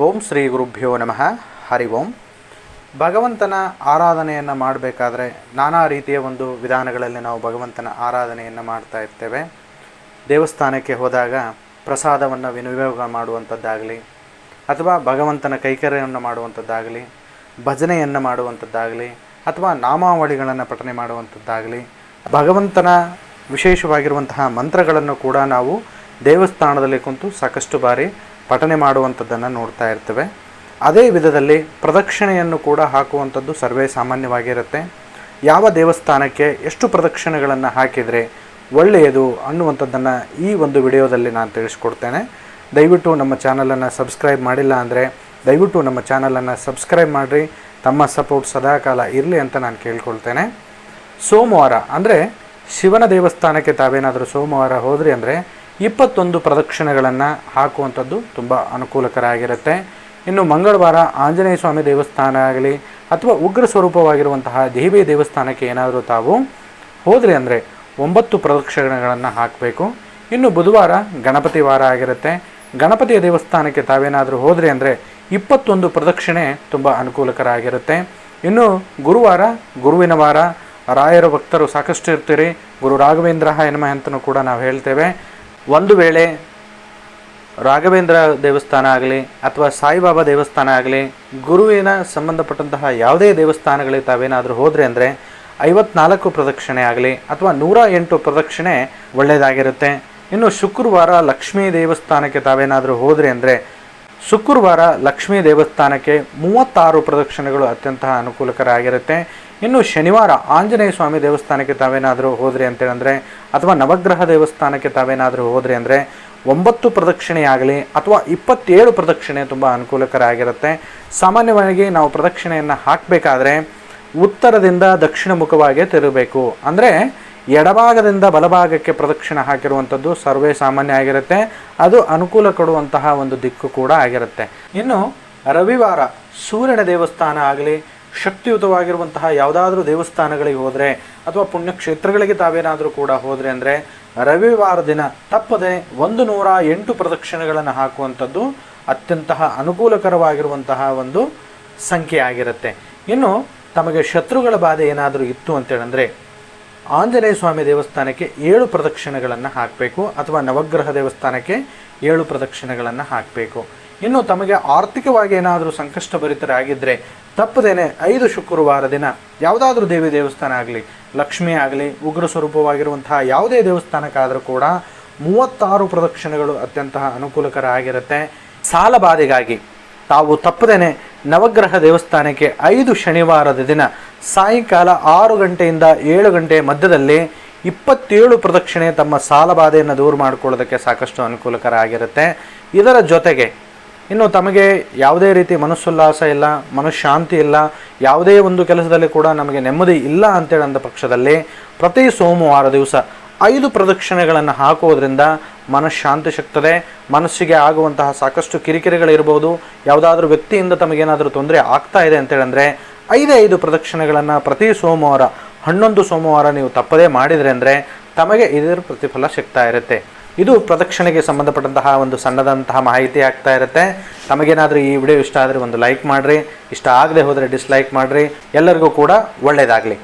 ಓಂ ಶ್ರೀ ಗುರುಭ್ಯೋ ನಮಃ. ಹರಿ ಓಂ. ಭಗವಂತನ ಆರಾಧನೆಯನ್ನು ಮಾಡಬೇಕಾದ್ರೆ ನಾನಾ ರೀತಿಯ ಒಂದು ವಿಧಾನಗಳಲ್ಲಿ ನಾವು ಭಗವಂತನ ಆರಾಧನೆಯನ್ನು ಮಾಡ್ತಾ ಇರ್ತೇವೆ. ದೇವಸ್ಥಾನಕ್ಕೆ ಹೋದಾಗ ಪ್ರಸಾದವನ್ನು ವಿನಿಯೋಗ ಮಾಡುವಂಥದ್ದಾಗಲಿ ಅಥವಾ ಭಗವಂತನ ಕೈಕರ್ಯವನ್ನು ಮಾಡುವಂಥದ್ದಾಗಲಿ ಭಜನೆಯನ್ನು ಮಾಡುವಂಥದ್ದಾಗಲಿ ಅಥವಾ ನಾಮಾವಳಿಗಳನ್ನು ಪಠನೆ ಮಾಡುವಂಥದ್ದಾಗಲಿ ಭಗವಂತನ ವಿಶೇಷವಾಗಿರುವಂತಹ ಮಂತ್ರಗಳನ್ನು ಕೂಡ ನಾವು ದೇವಸ್ಥಾನದಲ್ಲಿ ಕುಂತು ಸಾಕಷ್ಟು ಬಾರಿ ಪಠನೆ ಮಾಡುವಂಥದ್ದನ್ನು ನೋಡ್ತಾ ಇರ್ತೇವೆ. ಅದೇ ವಿಧದಲ್ಲಿ ಪ್ರದಕ್ಷಿಣೆಯನ್ನು ಕೂಡ ಹಾಕುವಂಥದ್ದು ಸರ್ವೇ ಸಾಮಾನ್ಯವಾಗಿರುತ್ತೆ. ಯಾವ ದೇವಸ್ಥಾನಕ್ಕೆ ಎಷ್ಟು ಪ್ರದಕ್ಷಿಣೆಗಳನ್ನು ಹಾಕಿದರೆ ಒಳ್ಳೆಯದು ಅನ್ನುವಂಥದ್ದನ್ನು ಈ ಒಂದು ವಿಡಿಯೋದಲ್ಲಿ ನಾನು ತಿಳಿಸ್ಕೊಡ್ತೇನೆ. ದಯವಿಟ್ಟು ನಮ್ಮ ಚಾನಲನ್ನು ಸಬ್ಸ್ಕ್ರೈಬ್ ಮಾಡಿಲ್ಲ ಅಂದರೆ ದಯವಿಟ್ಟು ನಮ್ಮ ಚಾನಲನ್ನು ಸಬ್ಸ್ಕ್ರೈಬ್ ಮಾಡಿರಿ. ತಮ್ಮ ಸಪೋರ್ಟ್ ಸದಾಕಾಲ ಇರಲಿ ಅಂತ ನಾನು ಕೇಳ್ಕೊಳ್ತೇನೆ. ಸೋಮವಾರ ಅಂದರೆ ಶಿವನ ದೇವಸ್ಥಾನಕ್ಕೆ ತಾವೇನಾದರೂ ಸೋಮವಾರ ಹೋದ್ರಿ ಅಂದರೆ ಇಪ್ಪತ್ತೊಂದು ಪ್ರದಕ್ಷಿಣೆಗಳನ್ನು ಹಾಕುವಂಥದ್ದು ತುಂಬ ಅನುಕೂಲಕರ ಆಗಿರುತ್ತೆ ಇನ್ನು ಮಂಗಳವಾರ ಆಂಜನೇಯ ಸ್ವಾಮಿ ದೇವಸ್ಥಾನ ಆಗಲಿ ಅಥವಾ ಉಗ್ರ ಸ್ವರೂಪವಾಗಿರುವಂತಹ ದೇವಿ ದೇವಸ್ಥಾನಕ್ಕೆ ಏನಾದರೂ ತಾವು ಹೋದರೆ ಅಂದರೆ ಒಂಬತ್ತು ಪ್ರದಕ್ಷಿಣೆಗಳನ್ನು ಹಾಕಬೇಕು. ಇನ್ನು ಬುಧವಾರ ಗಣಪತಿ ವಾರ ಆಗಿರುತ್ತೆ. ಗಣಪತಿಯ ದೇವಸ್ಥಾನಕ್ಕೆ ತಾವೇನಾದರೂ ಹೋದರೆ ಅಂದರೆ ಇಪ್ಪತ್ತೊಂದು ಪ್ರದಕ್ಷಿಣೆ ತುಂಬ ಅನುಕೂಲಕರ ಆಗಿರುತ್ತೆ ಇನ್ನು ಗುರುವಾರ, ಗುರುವಿನ ವಾರ, ರಾಯರ ಭಕ್ತರು ಸಾಕಷ್ಟು ಇರ್ತೀರಿ ಗುರು ರಾಘವೇಂದ್ರ ಎನ್ನುವ ಅಂತಲೂ ಕೂಡ ನಾವು ಹೇಳ್ತೇವೆ. ಒಂದು ವೇಳೆ ರಾಘವೇಂದ್ರ ದೇವಸ್ಥಾನ ಆಗಲಿ ಅಥವಾ ಸಾಯಿಬಾಬಾ ದೇವಸ್ಥಾನ ಆಗಲಿ, ಗುರುವಿನ ಸಂಬಂಧಪಟ್ಟಂತಹ ಯಾವುದೇ ದೇವಸ್ಥಾನಗಳಿಗೆ ತಾವೇನಾದರೂ ಹೋದರೆ ಅಂದರೆ ಐವತ್ನಾಲ್ಕು ಪ್ರದಕ್ಷಿಣೆ ಆಗಲಿ ಅಥವಾ ನೂರ ಎಂಟು ಪ್ರದಕ್ಷಿಣೆ ಒಳ್ಳೆಯದಾಗಿರುತ್ತೆ. ಇನ್ನು ಶುಕ್ರವಾರ ಲಕ್ಷ್ಮೀ ದೇವಸ್ಥಾನಕ್ಕೆ ತಾವೇನಾದರೂ ಹೋದರೆ ಅಂದರೆ ಶುಕ್ರವಾರ ಲಕ್ಷ್ಮೀ ದೇವಸ್ಥಾನಕ್ಕೆ ಮೂವತ್ತಾರು ಪ್ರದಕ್ಷಿಣೆಗಳು ಅತ್ಯಂತ ಅನುಕೂಲಕರ ಆಗಿರುತ್ತೆ ಇನ್ನು ಶನಿವಾರ ಆಂಜನೇಯ ಸ್ವಾಮಿ ದೇವಸ್ಥಾನಕ್ಕೆ ತಾವೇನಾದರೂ ಹೋದ್ರಿ ಅಂತೇಳಂದರೆ ಅಥವಾ ನವಗ್ರಹ ದೇವಸ್ಥಾನಕ್ಕೆ ತಾವೇನಾದರೂ ಹೋದ್ರಿ ಅಂದರೆ, ಒಂಬತ್ತು ಪ್ರದಕ್ಷಿಣೆಯಾಗಲಿ ಅಥವಾ ಇಪ್ಪತ್ತೇಳು ಪ್ರದಕ್ಷಿಣೆ ತುಂಬ ಅನುಕೂಲಕರ ಆಗಿರುತ್ತೆ ಸಾಮಾನ್ಯವಾಗಿ ನಾವು ಪ್ರದಕ್ಷಿಣೆಯನ್ನು ಹಾಕಬೇಕಾದ್ರೆ ಉತ್ತರದಿಂದ ದಕ್ಷಿಣ ಮುಖವಾಗಿ ತಿರುಗಬೇಕು. ಅಂದರೆ ಎಡಭಾಗದಿಂದ ಬಲಭಾಗಕ್ಕೆ ಪ್ರದಕ್ಷಿಣೆ ಹಾಕಿರುವಂಥದ್ದು ಸರ್ವೇ ಸಾಮಾನ್ಯ ಆಗಿರುತ್ತೆ. ಅದು ಅನುಕೂಲ ಕೊಡುವಂತಹ ಒಂದು ದಿಕ್ಕು ಕೂಡ ಆಗಿರುತ್ತೆ. ಇನ್ನು ರವಿವಾರ ಸೂರ್ಯನ ದೇವಸ್ಥಾನ ಆಗಲಿ, ಶಕ್ತಿಯುತವಾಗಿರುವಂತಹ ಯಾವುದಾದ್ರೂ ದೇವಸ್ಥಾನಗಳಿಗೆ ಹೋದರೆ ಅಥವಾ ಪುಣ್ಯಕ್ಷೇತ್ರಗಳಿಗೆ ತಾವೇನಾದರೂ ಕೂಡ ಹೋದರೆ ಅಂದರೆ ರವಿವಾರ ದಿನ ತಪ್ಪದೆ ಒಂದು ನೂರ ಎಂಟು ಪ್ರದಕ್ಷಿಣೆಗಳನ್ನು ಹಾಕುವಂಥದ್ದು ಅತ್ಯಂತ ಅನುಕೂಲಕರವಾಗಿರುವಂತಹ ಒಂದು ಸಂಖ್ಯೆ ಆಗಿರುತ್ತೆ. ಇನ್ನು ತಮಗೆ ಶತ್ರುಗಳ ಬಾಧೆ ಏನಾದರೂ ಇತ್ತು ಅಂತೇಳಂದರೆ ಆಂಜನೇಯ ಸ್ವಾಮಿ ದೇವಸ್ಥಾನಕ್ಕೆ ಏಳು ಪ್ರದಕ್ಷಿಣೆಗಳನ್ನು ಹಾಕಬೇಕು ಅಥವಾ ನವಗ್ರಹ ದೇವಸ್ಥಾನಕ್ಕೆ ಏಳು ಪ್ರದಕ್ಷಿಣೆಗಳನ್ನು ಹಾಕಬೇಕು. ಇನ್ನು ತಮಗೆ ಆರ್ಥಿಕವಾಗಿ ಏನಾದರೂ ಸಂಕಷ್ಟ ಭರಿತರಾಗಿದ್ದರೆ ತಪ್ಪದೇನೆ ಐದು ಶುಕ್ರವಾರ ದಿನ ಯಾವುದಾದ್ರೂ ದೇವಿ ದೇವಸ್ಥಾನ ಆಗಲಿ, ಲಕ್ಷ್ಮಿ ಆಗಲಿ, ಉಗ್ರ ಸ್ವರೂಪವಾಗಿರುವಂತಹ ಯಾವುದೇ ದೇವಸ್ಥಾನಕ್ಕಾದರೂ ಕೂಡ ಮೂವತ್ತಾರು ಪ್ರದಕ್ಷಿಣೆಗಳು ಅತ್ಯಂತ ಅನುಕೂಲಕರ ಆಗಿರುತ್ತೆ. ಸಾಲ ಬಾಧೆಗಾಗಿ ತಾವು ತಪ್ಪದೇನೆ ನವಗ್ರಹ ದೇವಸ್ಥಾನಕ್ಕೆ ಐದು ಶನಿವಾರದ ದಿನ ಸಾಯಂಕಾಲ ಆರು ಗಂಟೆಯಿಂದ ಏಳು ಗಂಟೆ ಮಧ್ಯದಲ್ಲಿ ಇಪ್ಪತ್ತೇಳು ಪ್ರದಕ್ಷಿಣೆ ತಮ್ಮ ಸಾಲಬಾಧೆಯನ್ನು ದೂರ ಮಾಡಿಕೊಳ್ಳೋದಕ್ಕೆ ಸಾಕಷ್ಟು ಅನುಕೂಲಕರ ಆಗಿರುತ್ತೆ. ಇದರ ಜೊತೆಗೆ ಇನ್ನು ತಮಗೆ ಯಾವುದೇ ರೀತಿ ಮನಸ್ಸುಲ್ಲಾಸ ಇಲ್ಲ, ಮನಃಶಾಂತಿ ಇಲ್ಲ, ಯಾವುದೇ ಒಂದು ಕೆಲಸದಲ್ಲಿ ಕೂಡ ನಮಗೆ ನೆಮ್ಮದಿ ಇಲ್ಲ ಅಂತೇಳಿ ಅಂದ ಪಕ್ಷದಲ್ಲಿ ಪ್ರತಿ ಸೋಮವಾರ ದಿವಸ ಐದು ಪ್ರದಕ್ಷಿಣೆಗಳನ್ನು ಹಾಕುವುದರಿಂದ ಮನಃಶಾಂತಿ ಸಿಗ್ತದೆ ಮನಸ್ಸಿಗೆ ಆಗುವಂತಹ ಸಾಕಷ್ಟು ಕಿರಿಕಿರಿಗಳಿರ್ಬೋದು. ಯಾವುದಾದ್ರೂ ವ್ಯಕ್ತಿಯಿಂದ ತಮಗೇನಾದರೂ ತೊಂದರೆ ಆಗ್ತಾ ಇದೆ ಅಂತೇಳಂದರೆ ಐದೇ ಐದು ಪ್ರದಕ್ಷಿಣೆಗಳನ್ನು ಪ್ರತಿ ಸೋಮವಾರ, ಹನ್ನೊಂದು ಸೋಮವಾರ ನೀವು ತಪ್ಪದೇ ಮಾಡಿದರೆ ಅಂದರೆ ತಮಗೆ ಇದರ ಪ್ರತಿಫಲ ಸಿಗ್ತಾ ಇರುತ್ತೆ. ಇದು ಪ್ರದಕ್ಷಿಣೆಗೆ ಸಂಬಂಧಪಟ್ಟಂತಹ ಒಂದು ಸಣ್ಣದಂತಹ ಮಾಹಿತಿ ಆಗ್ತಾ ಇರುತ್ತೆ. ತಮಗೇನಾದರೂ ಈ ವಿಡಿಯೋ ಇಷ್ಟ ಆದರೆ ಒಂದು ಲೈಕ್ ಮಾಡಿರಿ. ಇಷ್ಟ ಆಗದೆ ಹೋದರೆ ಡಿಸ್ಲೈಕ್ ಮಾಡಿರಿ. ಎಲ್ಲರಿಗೂ ಕೂಡ ಒಳ್ಳೆಯದಾಗಲಿ